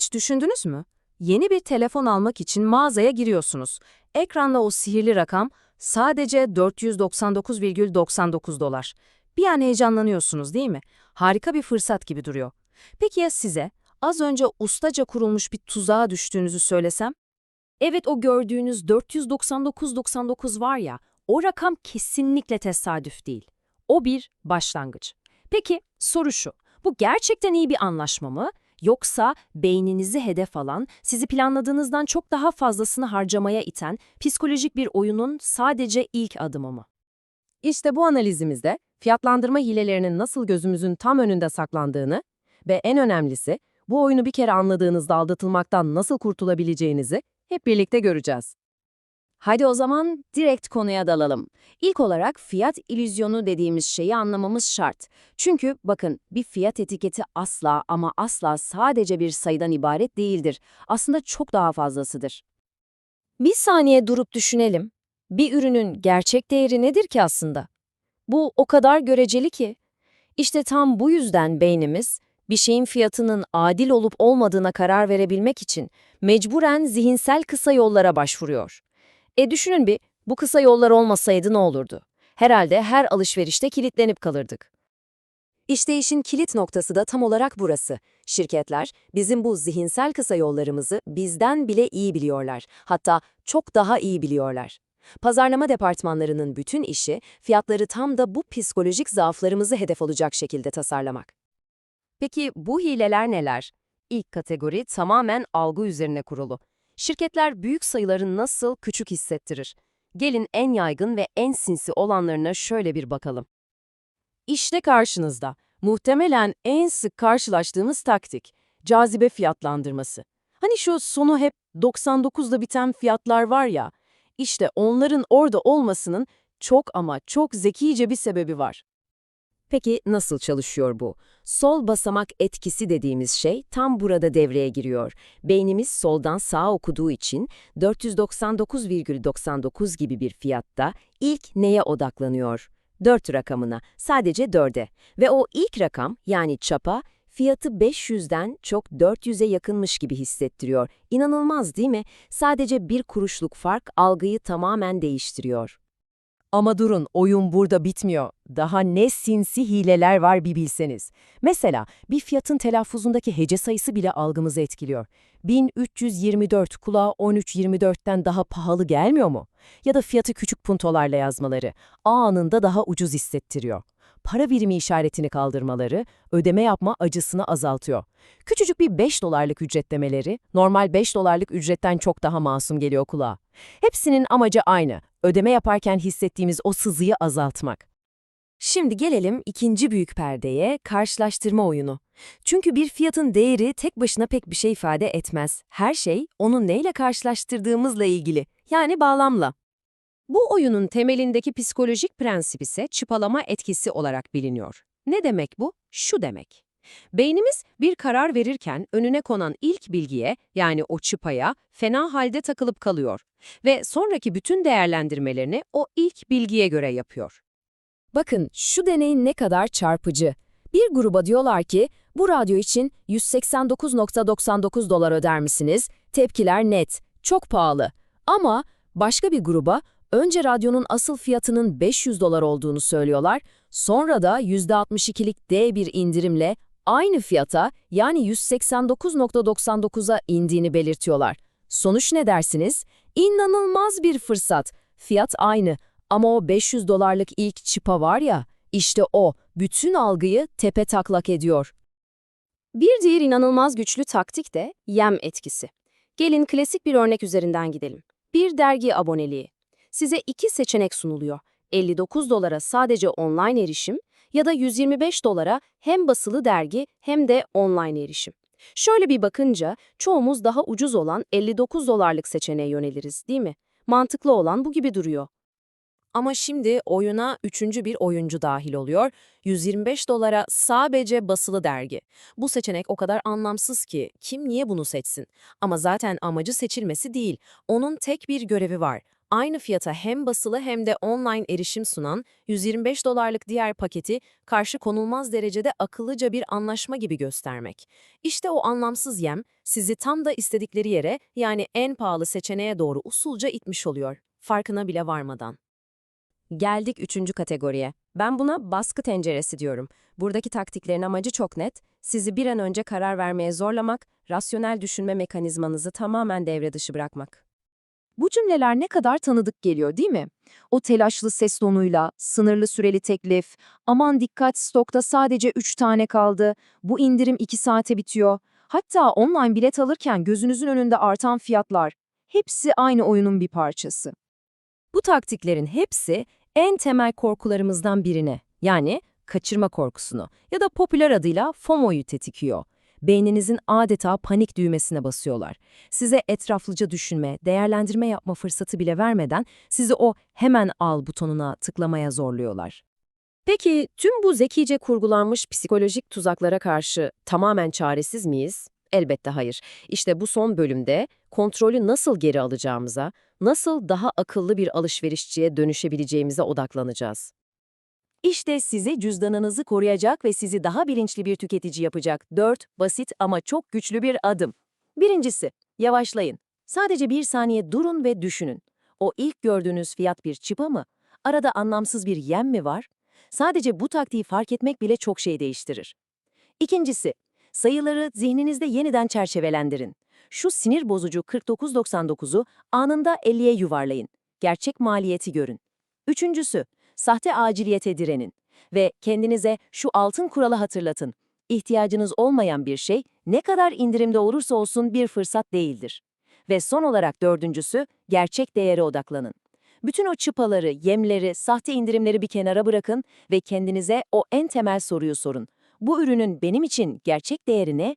Hiç düşündünüz mü? Yeni bir telefon almak için mağazaya giriyorsunuz. Ekranda o sihirli rakam sadece 499,99 dolar. Bir an heyecanlanıyorsunuz değil mi? Harika bir fırsat gibi duruyor. Peki ya size az önce ustaca kurulmuş bir tuzağa düştüğünüzü söylesem? Evet o gördüğünüz 499.99 var ya, o rakam kesinlikle tesadüf değil. O bir başlangıç. Peki soru şu, bu gerçekten iyi bir anlaşma mı? Yoksa beyninizi hedef alan, sizi planladığınızdan çok daha fazlasını harcamaya iten psikolojik bir oyunun sadece ilk adımı mı? İşte bu analizimizde fiyatlandırma hilelerinin nasıl gözümüzün tam önünde saklandığını ve en önemlisi bu oyunu bir kere anladığınızda aldatılmaktan nasıl kurtulabileceğinizi hep birlikte göreceğiz. Hadi o zaman direkt konuya dalalım. İlk olarak fiyat illüzyonu dediğimiz şeyi anlamamız şart. Çünkü bakın bir fiyat etiketi asla ama asla sadece bir sayıdan ibaret değildir. Aslında çok daha fazlasıdır. Bir saniye durup düşünelim. Bir ürünün gerçek değeri nedir ki aslında? Bu o kadar göreceli ki. İşte tam bu yüzden beynimiz bir şeyin fiyatının adil olup olmadığına karar verebilmek için mecburen zihinsel kısa yollara başvuruyor. E düşünün bir, bu kısa yollar olmasaydı ne olurdu? Herhalde her alışverişte kilitlenip kalırdık. İşte işin kilit noktası da tam olarak burası. Şirketler bizim bu zihinsel kısa yollarımızı bizden bile iyi biliyorlar. Hatta çok daha iyi biliyorlar. Pazarlama departmanlarının bütün işi fiyatları tam da bu psikolojik zaaflarımızı hedef alacak şekilde tasarlamak. Peki bu hileler neler? İlk kategori tamamen algı üzerine kurulu. Şirketler büyük sayıları nasıl küçük hissettirir? Gelin en yaygın ve en sinsi olanlarına şöyle bir bakalım. İşte karşınızda, muhtemelen en sık karşılaştığımız taktik, cazibe fiyatlandırması. Hani şu sonu hep 99'da biten fiyatlar var ya, işte onların orada olmasının çok ama çok zekice bir sebebi var. Peki nasıl çalışıyor bu? Sol basamak etkisi dediğimiz şey tam burada devreye giriyor. Beynimiz soldan sağa okuduğu için 499,99 gibi bir fiyatta ilk neye odaklanıyor? 4 rakamına, sadece 4'e. Ve o ilk rakam yani çapa fiyatı 500'den çok 400'e yakınmış gibi hissettiriyor. İnanılmaz değil mi? Sadece bir kuruşluk fark algıyı tamamen değiştiriyor. Ama durun, oyun burada bitmiyor. Daha ne sinsi hileler var bir bilseniz. Mesela bir fiyatın telaffuzundaki hece sayısı bile algımızı etkiliyor. 1324 kulağa 1324'ten daha pahalı gelmiyor mu? Ya da fiyatı küçük puntolarla yazmaları anında daha ucuz hissettiriyor. Para birimi işaretini kaldırmaları ödeme yapma acısını azaltıyor. Küçücük bir 5 dolarlık ücretlemeleri normal 5 dolarlık ücretten çok daha masum geliyor kulağa. Hepsinin amacı aynı, ödeme yaparken hissettiğimiz o sızıyı azaltmak. Şimdi gelelim ikinci büyük perdeye, karşılaştırma oyunu. Çünkü bir fiyatın değeri tek başına pek bir şey ifade etmez. Her şey onu neyle karşılaştırdığımızla ilgili, yani bağlamla. Bu oyunun temelindeki psikolojik prensip ise çıpalama etkisi olarak biliniyor. Ne demek bu? Şu demek. Beynimiz bir karar verirken önüne konan ilk bilgiye, yani o çıpaya, fena halde takılıp kalıyor ve sonraki bütün değerlendirmelerini o ilk bilgiye göre yapıyor. Bakın şu deneyin ne kadar çarpıcı. Bir gruba diyorlar ki, bu radyo için 189.99 dolar öder misiniz? Tepkiler net, çok pahalı. Ama başka bir gruba önce radyonun asıl fiyatının 500 dolar olduğunu söylüyorlar, sonra da %62'lik D bir indirimle aynı fiyata yani 189.99'a indiğini belirtiyorlar. Sonuç ne dersiniz? İnanılmaz bir fırsat. Fiyat aynı ama o 500 dolarlık ilk çıpa var ya, işte o bütün algıyı tepe taklak ediyor. Bir diğer inanılmaz güçlü taktik de yem etkisi. Gelin klasik bir örnek üzerinden gidelim. Bir dergi aboneliği. Size iki seçenek sunuluyor. 59 dolara sadece online erişim ya da 125 dolara hem basılı dergi hem de online erişim. Şöyle bir bakınca çoğumuz daha ucuz olan 59 dolarlık seçeneğe yöneliriz değil mi? Mantıklı olan bu gibi duruyor. Ama şimdi oyuna üçüncü bir oyuncu dahil oluyor. 125 dolara sadece basılı dergi. Bu seçenek o kadar anlamsız ki kim niye bunu seçsin? Ama zaten amacı seçilmesi değil. Onun tek bir görevi var. Aynı fiyata hem basılı hem de online erişim sunan 125 dolarlık diğer paketi karşı konulmaz derecede akıllıca bir anlaşma gibi göstermek. İşte o anlamsız yem sizi tam da istedikleri yere yani en pahalı seçeneğe doğru usulca itmiş oluyor, farkına bile varmadan. Geldik üçüncü kategoriye. Ben buna baskı tenceresi diyorum. Buradaki taktiklerin amacı çok net. Sizi bir an önce karar vermeye zorlamak, rasyonel düşünme mekanizmanızı tamamen devre dışı bırakmak. Bu cümleler ne kadar tanıdık geliyor değil mi? O telaşlı ses tonuyla, sınırlı süreli teklif, aman dikkat stokta sadece 3 tane kaldı, bu indirim 2 saate bitiyor. Hatta online bilet alırken gözünüzün önünde artan fiyatlar. Hepsi aynı oyunun bir parçası. Bu taktiklerin hepsi en temel korkularımızdan birine, yani kaçırma korkusunu ya da popüler adıyla FOMO'yu tetikliyor. Beyninizin adeta panik düğmesine basıyorlar. Size etraflıca düşünme, değerlendirme yapma fırsatı bile vermeden sizi o hemen al butonuna tıklamaya zorluyorlar. Peki tüm bu zekice kurgulanmış psikolojik tuzaklara karşı tamamen çaresiz miyiz? Elbette hayır. İşte bu son bölümde kontrolü nasıl geri alacağımıza, nasıl daha akıllı bir alışverişçiye dönüşebileceğimize odaklanacağız. İşte size cüzdanınızı koruyacak ve sizi daha bilinçli bir tüketici yapacak 4 basit ama çok güçlü bir adım. Birincisi, yavaşlayın. Sadece bir saniye durun ve düşünün. O ilk gördüğünüz fiyat bir çıpa mı? Arada anlamsız bir yem mi var? Sadece bu taktiği fark etmek bile çok şey değiştirir. İkincisi, sayıları zihninizde yeniden çerçevelendirin. Şu sinir bozucu 49.99'u anında 50'ye yuvarlayın. Gerçek maliyeti görün. Üçüncüsü, sahte aciliyete direnin ve kendinize şu altın kuralı hatırlatın. İhtiyacınız olmayan bir şey ne kadar indirimde olursa olsun bir fırsat değildir. Ve son olarak dördüncüsü, gerçek değere odaklanın. Bütün o çıpaları, yemleri, sahte indirimleri bir kenara bırakın ve kendinize o en temel soruyu sorun. Bu ürünün benim için gerçek değeri ne?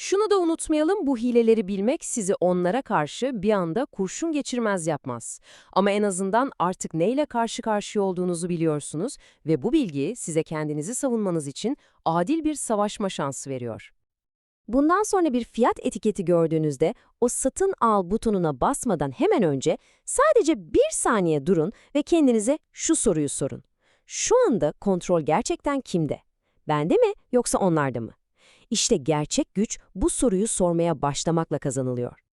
Şunu da unutmayalım, bu hileleri bilmek sizi onlara karşı bir anda kurşun geçirmez yapmaz. Ama en azından artık neyle karşı karşıya olduğunuzu biliyorsunuz ve bu bilgi size kendinizi savunmanız için adil bir savaşma şansı veriyor. Bundan sonra bir fiyat etiketi gördüğünüzde o satın al butonuna basmadan hemen önce sadece bir saniye durun ve kendinize şu soruyu sorun. Şu anda kontrol gerçekten kimde? Bende mi yoksa onlarda mı? İşte gerçek güç bu soruyu sormaya başlamakla kazanılıyor.